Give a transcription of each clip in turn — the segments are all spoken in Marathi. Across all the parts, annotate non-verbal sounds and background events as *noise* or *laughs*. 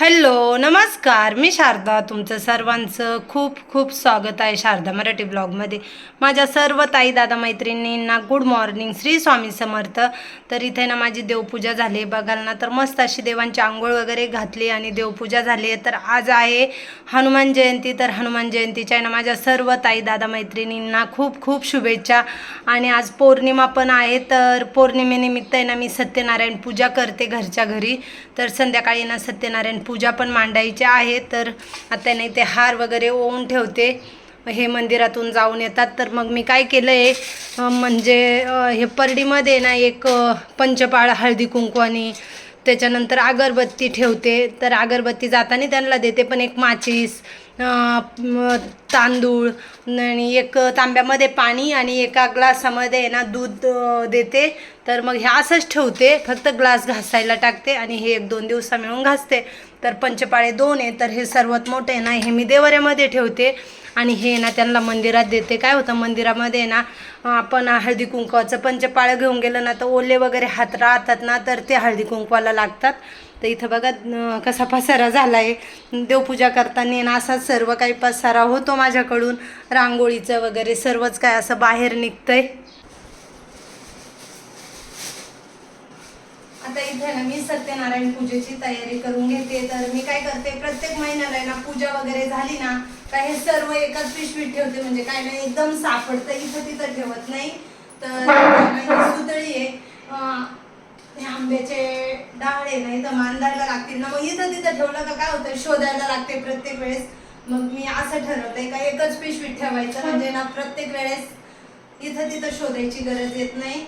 हॅलो नमस्कार. मी शारदा तुमचं सर्वांचं खूप खूप स्वागत आहे शारदा मराठी ब्लॉगमध्ये. माझ्या सर्व ताई दादा मैत्रिणींना गुड मॉर्निंग श्री स्वामी समर्थ. तर इथे ना माझी देवपूजा झाली. बघाल ना तर मस्त अशी देवांची आंघोळ वगैरे घातली आणि देवपूजा झाली आहे. तर आज आहे हनुमान जयंती. तर हनुमान जयंतीच्या आहे ना माझ्या सर्व ताई दादा मैत्रिणींना खूप खूप शुभेच्छा. आणि आज पौर्णिमा पण आहे. तर पौर्णिमेनिमित्त आहे ना मी सत्यनारायण पूजा करते घरच्या घरी. तर संध्याकाळी ना सत्यनारायण पूजा पण मांडायच्या आहे तर आता नाही ते हार वगैरे ओवून ठेवते. हे मंदिरातून जाऊन येतात. तर मग मी काय केलं आहे म्हणजे हे परडीमध्ये ना एक पंचपाळ हळदी कुंकू आणि त्याच्यानंतर अगरबत्ती ठेवते. तर अगरबत्ती जाताना त्यांना देते पण एक माचीस तांदूळ आणि एक तांब्यामध्ये पाणी आणि एका ग्लासामध्ये ना दूध देते. तर मग हे असंच ठेवते. फक्त ग्लास घासायला टाकते आणि हे एक दोन दिवसा मिळून घासते. तर पंचपाळे दोन आहे तर हे सर्वात मोठे आहे ना हे मी देवाऱ्यामध्ये ठेवते. आणि हे ना त्यांना मंदिरात देते. काय होतं मंदिरामध्ये ना आपण हळदी कुंकवाचं पंचपाळं घेऊन गेलं ना तर ओले वगैरे हात राहतात ना तर ते हळदी कुंकवाला लागतात. तर इथं बघा कसा पसारा झाला आहे देवपूजा करताना ना असा सर्व काही पसारा होतो माझ्याकडून. रांगोळीचं वगैरे सर्वच काय असं बाहेर निघतंय. आता इथे ना मी सत्यनारायण पूजेची तयारी करून घेते. तर मी काय करते प्रत्येक महिन्याला ना पूजा वगैरे झाली ना का हे सर्व एकाच पिशवीत ठेवते. म्हणजे काय नाही एकदम सापडतं इथं तिथं ठेवत नाही. तर *laughs* सुतळी आहे. आंब्याचे डाळ आहे ना इथं मांदायला लागतील ना. मग इथं तिथं ठेवलं का काय होतं शोधायला लागते प्रत्येक वेळेस. मग मी असं ठरवलंय का एकच पिशवीत ठेवायचं. म्हणजे ना प्रत्येक वेळेस इथं तिथं शोधायची गरज येत नाही.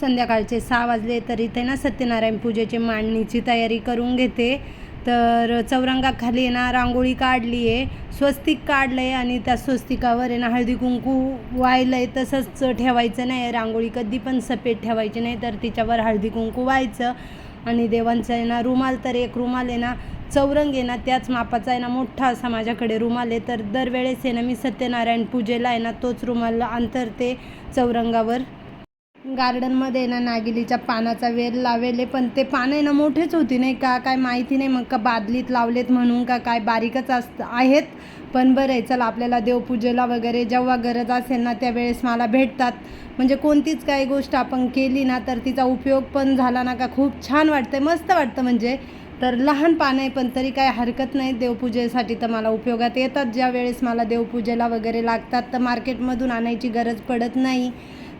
संध्याकाळचे सहा वाजले तर इथे ना सत्यनारायण पूजेची मांडणीची तयारी करून घेते. तर चौरंगाखाली आहे ना रांगोळी काढली आहे. स्वस्तिक काढलं आहे आणि त्या स्वस्तिकावर आहे ना हळदी कुंकू व्हायलं आहे तसंच ठेवायचं नाही रांगोळी कधी पण सफेद ठेवायची नाही तर तिच्यावर हळदी कुंकू व्हायचं. आणि देवांचं आहे ना रुमाल तर एक रुमाल आहे ना चौरंग आहे ना त्याच मापाचा आहे ना मोठा असा माझ्याकडे रुमाल आहे. तर दरवेळेस आहे ना मी सत्यनारायण पूजेला आहे ना तोच रुमाल अंतरते चौरंगावर. गार्डनमध्ये ना नागिलीच्या पानाचा वेल लावेले पण ते पानं आहे ना मोठेच होती नाही का? काय माहिती नाही मग का बादलीत लावलेत म्हणून का काय बारीकच असत आहेत. पण बरं आहे चला आपल्याला देवपूजेला वगैरे जेव्हा गरज असेल ना त्यावेळेस मला भेटतात. म्हणजे कोणतीच काही गोष्ट आपण केली ना तर तिचा उपयोग पण झाला ना का? खूप छान वाटतं मस्त वाटतं म्हणजे. तर लहान पानं आहे पण तरी काय हरकत नाही. देवपूजेसाठी तर मला उपयोगात येतात. ज्या वेळेस मला देवपूजेला वगैरे लागतात तर मार्केटमधून आणायची गरज पडत नाही.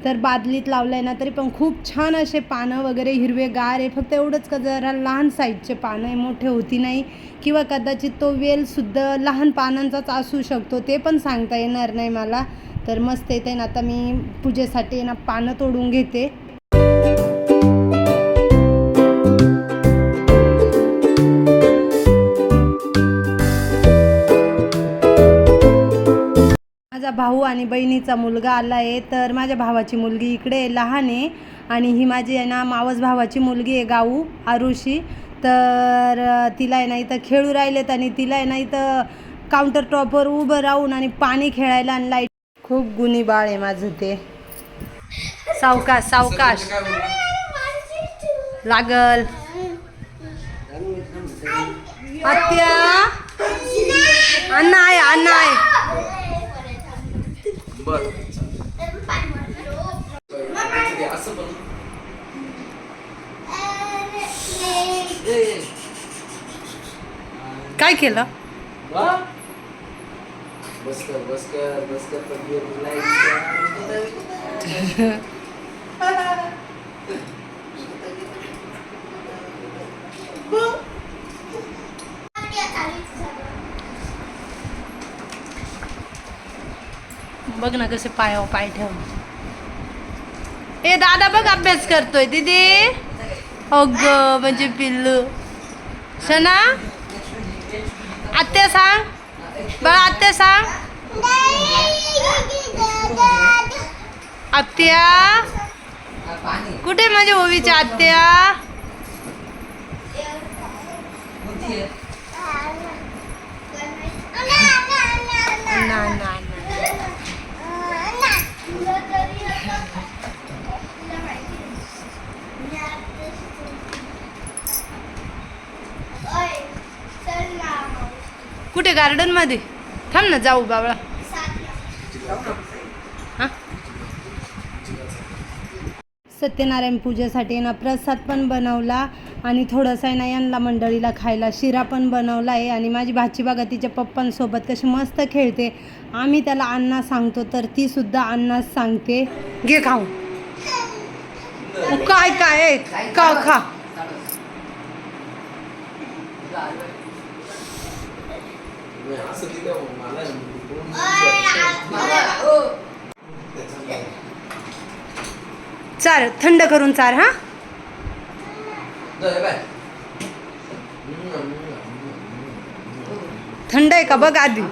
तर बादलीत लावलं आहे ना तरी पण खूप छान असे पानं वगैरे हिरवेगार आहे. फक्त एवढंच का जरा लहान साईजचे पानं आहे मोठे होती नाही. किंवा कदाचित तो वेलसुद्धा लहान पानांचाच असू शकतो ते पण सांगता येणार नाही मला. तर मस्त येते ना आता मी पूजेसाठी ना पानं तोडून घेते. भाऊ आणि बहिणीचा मुलगा आला आहे तर माझ्या भावाची मुलगी इकडे लहान आहे. आणि ही माझी आहे ना मावस भावाची मुलगी आहे गाऊ आरुषी. तर तिला आहे ना इथं खेळू राहिलेत आणि तिला आहे ना इथं काउंटर टॉपवर उभं राहून आणि पाणी खेळायला आणि लाइट खूप गुन्हे बाळ आहे माझं ते. सावकाश सावकाश. लागल. आत्या. अण्णा आहे अण्णा आहे. बर. असं पण काय केलं? वा. बस कर बस कर बस कर पण *laughs* ये लाइट बघ ना कसे पायावर पाय ठेव. ए दादा बघ अभ्यास करतोय दीदी. अग म्हणजे पिल्लू. सना आत्या सांग. बघ आत्या सांग. आत्या? कुठे माझ्या ओवीच्या आत्या? कुठे गार्डनमध्ये? थांब ना जाऊ बाबा सत्यनारायण पूजेसाठी ना प्रसाद पण बनवला आणि थोडंसं आहे ना यांना मंडळीला खायला शिरा पण बनवला आहे आणि माझी भाची बागा तिच्या पप्पांसोबत कशी मस्त खेळते. आम्ही त्याला अण्णा सांगतो तर ती सुद्धा अण्णाच सांगते. घे खाऊ काय काय खा का खा. चार थंड करून चार हा? थंड आहे का? बघ आधी.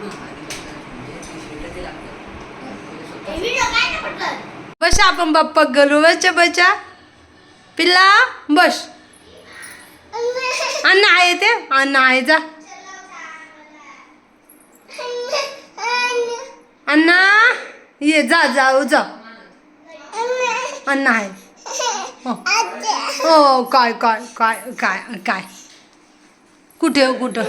बस आपण बाप्पा गलू बच्चा बच्चा पिल्ला बस. अन्न आहे ते? अन्न आहे जा. अण्णा ये जा जाऊ जा. अन्न आहे. हो. हो काय काय काय काय काय. कुठे हो कुठं?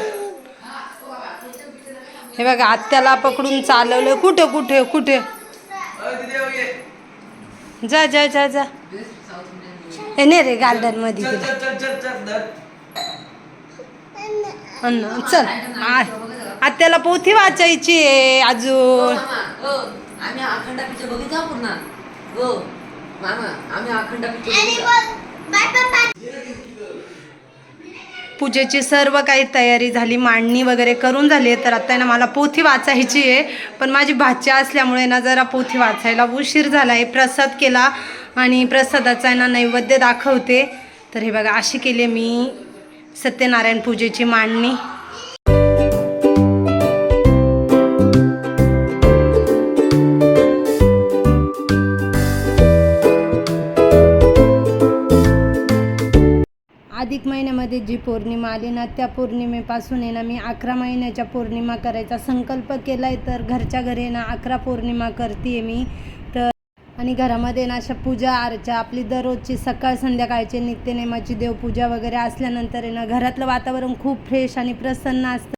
हे बघा आत्याला पकडून चालवलं कुठे कुठे कुठे? जा जा जा जा. हे नाही रे गार्डनमध्ये. अन्न चल. आ- आत्याला पोथी वाचायची आहे अजून. मामा, हो, आम्ही अखंड पिक्चर बघितला पुन्हा हो मामा आम्ही अखंड पिक्चर बघितला. पूजेची सर्व काही तयारी झाली मांडणी वगैरे करून झाली आहे. तर आता आहे ना मला पोथी वाचायची आहे. पण माझी भाची असल्यामुळे ना जरा पोथी वाचायला उशीर झाला आहे. प्रसाद केला आणि प्रसादाचा आहे ना नैवेद्य दाखवते. तर हे बघा अशी केली आहे मी सत्यनारायण पूजेची मांडणी. अधिक महिन्यामध्ये जी पौर्णिमा आली ना त्या पौर्णिमेपासून आहे ना मी अकरा महिन्याच्या पौर्णिमा करायचा संकल्प केला आहे तर घरच्या घरी आहे ना अकरा पौर्णिमा करते मी. तर आणि घरामध्ये ना अशा पूजा अर्चा आपली दररोजची सकाळ संध्याकाळची नित्यनेमाची देवपूजा वगैरे असल्यानंतर आहे ना घरातलं वातावरण खूप फ्रेश आणि प्रसन्न असतं.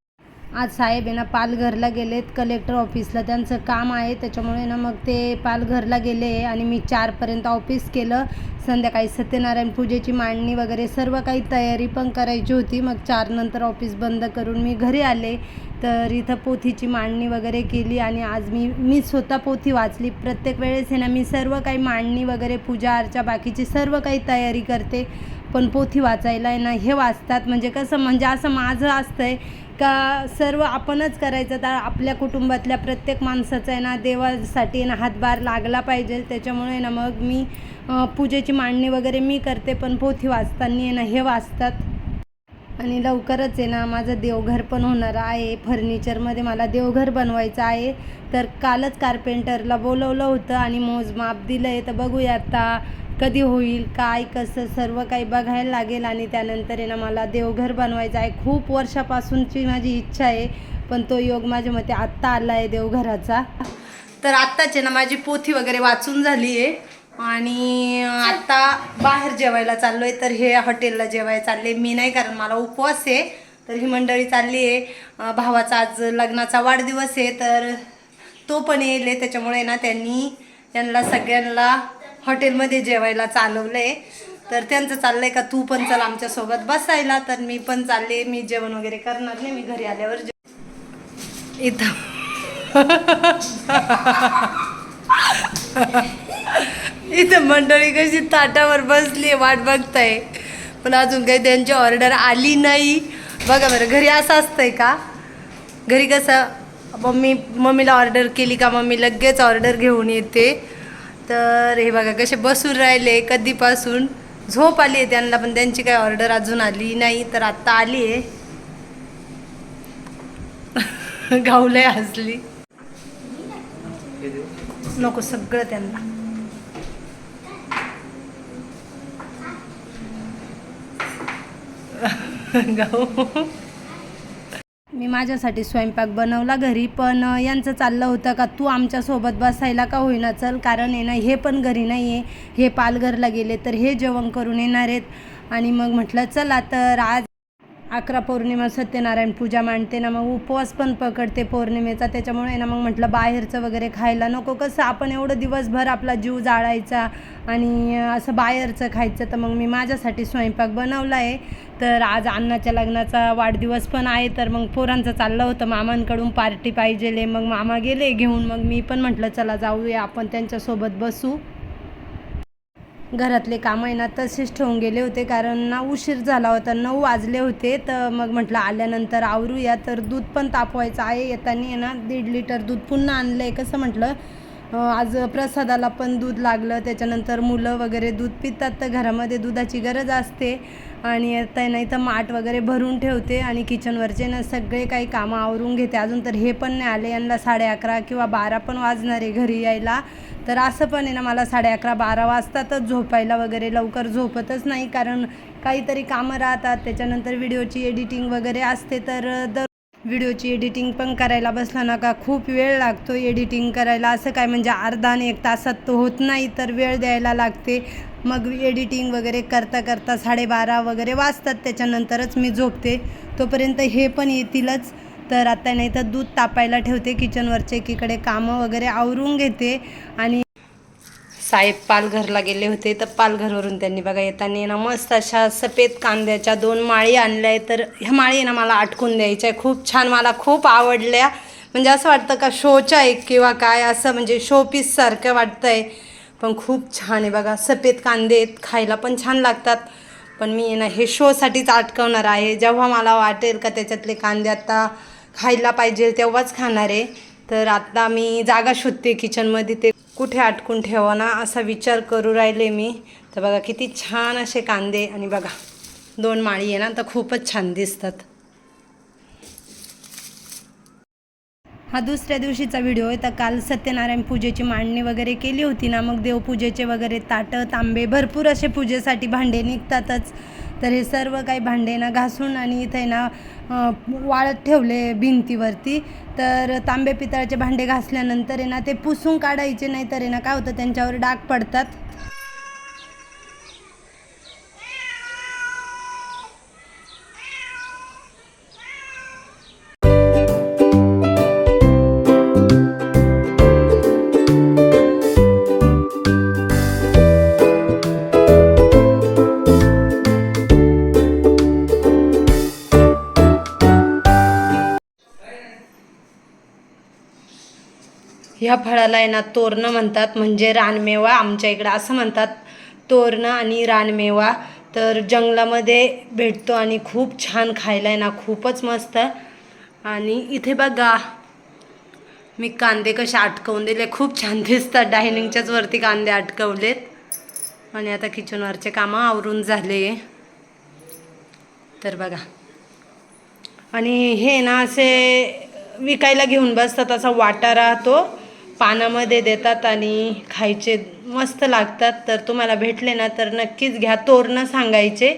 आज साहेब आहे ना पालघरला गेलेत कलेक्टर ऑफिसला त्यांचं काम आहे त्याच्यामुळे ना मग ते पालघरला गेले आणि मी चारपर्यंत ऑफिस केलं. संध्याकाळी सत्यनारायण पूजेची मांडणी वगैरे सर्व काही तयारी पण करायची होती. मग चारनंतर ऑफिस बंद करून मी घरी आले. तर इथं पोथीची मांडणी वगैरे केली आणि आज मी मी स्वतः पोथी वाचली. प्रत्येक वेळेस आहे ना मी सर्व काही मांडणी वगैरे पूजा अर्चा बाकीची सर्व काही तयारी करते. पण पोथी वाचायला आहे ना हे वाचतात. म्हणजे कसं म्हणजे असं माझं असतं आहे का सर्व आपणच करायचं? तर आपल्या कुटुंबातल्या प्रत्येक माणसाचा आहे ना देवासाठी ना हातभार लागला पाहिजे. त्याच्यामुळे ना मग मी पूजेची मांडणी वगैरे मी करते पण पोथी वाचताना आहे ना हे वाचतात. आणि लवकरच आहे ना माझं देवघर पण होणार आहे. फर्निचरमध्ये मला देवघर बनवायचं आहे. तर कालच कार्पेंटरला बोलवलं होतं आणि मोजमाप दिलं आहे तर बघूया आता कधी होईल काय कसं सर्व काही बघायला लागेल आणि त्यानंतर आहे ना मला देवघर बनवायचं आहे. खूप वर्षापासूनची माझी इच्छा आहे पण तो योग माझ्या मते आत्ता आला आहे देवघराचा. तर आत्ताच ना माझी पोथी वगैरे वाचून झाली आहे आणि आता बाहेर जेवायला चाललो आहे तर हे हॉटेलला जेवायला चालले. मी नाही कारण मला उपवास आहे. तर ही मंडळी चालली आहे. भावाचा आज लग्नाचा वाढदिवस आहे. तर तो पण येईल आहे. त्याच्यामुळे ना त्यांनी त्यांना सगळ्यांना हॉटेलमध्ये जेवायला चालवलं आहे तर त्यांचं चाललं आहे का तू पण चल आमच्यासोबत बसायला. तर मी पण चालले मी जेवण वगैरे करणार नाही मी घरी आल्यावर जे इथं. इथं मंडळी कशी ताटावर बसली वाट बघताय. पण अजून काही त्यांची ऑर्डर आली नाही. बघा बरं घरी असं असतंय का? घरी कसं मम्मी मम्मीला ऑर्डर केली का मम्मी लगेच ऑर्डर घेऊन येते. तर हे बघा कसे बसून राहिले कधीपासून. झोप आली आहे त्यांना पण त्यांची काही ऑर्डर अजून आली नाही तर आत्ता आली आहे. *laughs* गावलंय हसली. नको सगळं त्यांना. *laughs* गाऊ. मी माझ्यासाठी स्वयंपाक बनवला घरी पण यांचं चाललं होतं का तू आमच्यासोबत बसायला का होईना? चल कारण आहे ना हे पण घरी नाही आहे हे पालघरला गेले तर हे जेवण करून येणार आहेत. आणि मग म्हटलं चला तर आज अकरा पौर्णिमा सत्यनारायण पूजा मांडते ना मग उपवास पण पकडते पौर्णिमेचा. त्याच्यामुळे ना मग म्हटलं बाहेरचं वगैरे खायला नको. कसं आपण एवढं दिवसभर आपला जीव जाळायचा. आणि असं बाहेरचं खायचं तर मग मी माझ्यासाठी स्वयंपाक बनवला आहे तर आज अण्णाच्या लग्नाचा वाढदिवस पण आहे तर मग पोरांचं चाललं होतं. मामांकडून पार्टी पाहिजेले. मग मामा गेले घेऊन. मग मी पण म्हटलं चला जाऊया आपण त्यांच्यासोबत बसू. घरातले कामं आहे ना तसेच ठेवून गेले होते. कारण ना उशीर झाला होता नऊ वाजले होते. तर मग म्हटलं आल्यानंतर आवरूया. तर दूध पण तापवायचं आहे. येताना आहे ना दीड लिटर दूध पुन्हा आणलं आहे कसं म्हटलं आज प्रसादाला पण दूध लागलं. त्याच्यानंतर मुलं वगैरे दूध पितात तर घरामध्ये दुधाची गरज असते. आणि त्यांना नाही तर माठ वगैरे भरून ठेवते आणि किचनवरचे ना सगळे काही कामं आवरून घेते. अजून तर हे पण नाही आले. यांना साडे अकरा किंवा बारा पण वाजणार आहे घरी यायला. तर असं पण आहे ना मला साडे अकरा बारा वाजतातच झोपायला वगैरे. लवकर झोपतच नाही कारण काहीतरी कामं राहतात. त्याच्यानंतर व्हिडिओची एडिटिंग वगैरे असते. तर दर व्हिडिओची एडिटिंग पण करायला बसला ना का खूप वेळ लागतो एडिटिंग करायला. असं काय म्हणजे अर्धा आणि एक तासात तो होत नाही तर वेळ द्यायला लागते. मग एडिटिंग वगैरे करता करता साडेबारा वगैरे वाजतात त्याच्यानंतरच मी झोपते. तोपर्यंत हे पण येतीलच. तर आता नाही तर दूध तापायला ठेवते किचनवरचे एकीकडे कामं वगैरे आवरून घेते आणि साहेब पालघरला गेले होते तर पालघरवरून त्यांनी बघा येताना ना मस्त अशा सफेद कांद्याच्या दोन माळी आणल्या आहे तर ह्या माळी ना मला आटकून द्यायच्या आहे खूप छान मला खूप आवडल्या. म्हणजे असं वाटतं का शोच्या आहे किंवा काय असं म्हणजे शो पीससारखं वाटतं आहे पण खूप छान आहे बघा सफेद कांदे आहेत खायला पण छान लागतात. पण मी ना हे शोसाठीच अटकवणार आहे. जेव्हा मला वाटेल का त्याच्यातले कांदे आता खायला पाहिजे तेव्हाच खाणार आहे. तर आता मी जागा शोधते किचनमध्ये ते कुठे अटकून ठेवा ना असा विचार करू राहिले मी. तर बघा किती छान असे कांदे आणि बघा दोन माळी आहे ना तर खूपच छान दिसतात. हा दुसऱ्या दिवशीचा व्हिडिओ आहे तर काल सत्यनारायण पूजेची मांडणी वगैरे केली होती ना मग देवपूजेचे वगैरे ताटं तांबे भरपूर असे पूजेसाठी भांडे निघतातच. तर हे सर्व काही भांडे ना घासून आणि इथे ना वाळत ठेवले भिंतीवरती. तर तांबे पितळाचे भांडे घासल्यानंतर आहे ना ते पुसून काढायचे नाही तर आहे ना काय होतं त्यांच्यावर डाग पडतात. ह्या फळाला आहे ना तोरणं म्हणतात म्हणजे रानमेवा आमच्या इकडं असं म्हणतात. तोरणं आणि रानमेवा तर जंगलामध्ये भेटतो आणि खूप छान खायला आहे ना खूपच मस्त. आणि इथे बघा मी कांदे कसे अटकवून दिले. खूप छान दिसतात डायनिंगच्याच वरती कांदे अटकवलेत आणि आता किचनवरचे कामं आवरून झाले. तर बघा. आणि हे ना असे विकायला घेऊन बसतात असा वाटा राहतो पानामध्ये देतात आणि खायचे मस्त लागतात. तर तुम्हाला भेटले ना तर नक्कीच घ्या. तोरणं सांगायचे.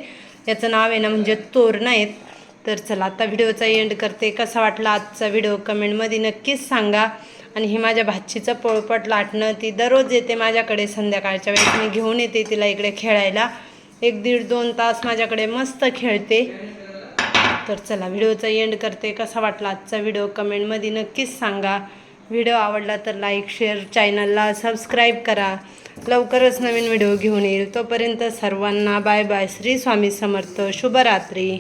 याचं नाव आहे ना म्हणजे तोरणं आहेत. तर चला आता व्हिडिओचा एंड करते. कसा वाटला आजचा व्हिडिओ? कमेंटमध्ये नक्कीच सांगा. आणि हे माझ्या भाचीचं पोळपट लाटणं ती दररोज येते माझ्याकडे. संध्याकाळच्या वेळेस मी घेऊन येते तिला इकडे खेळायला. एक दीड दोन तास माझ्याकडे मस्त खेळते. तर चला व्हिडिओचा एंड करते. कसा वाटला आजचा व्हिडिओ? कमेंटमध्ये नक्कीच सांगा. व्हिडिओ आवडला तर लाईक शेअर चॅनलला सबस्क्राईब करा. लवकरच नवीन व्हिडिओ घेऊन येईल. तोपर्यंत सर्वांना बाय बाय. श्री स्वामी समर्थ. शुभरात्री.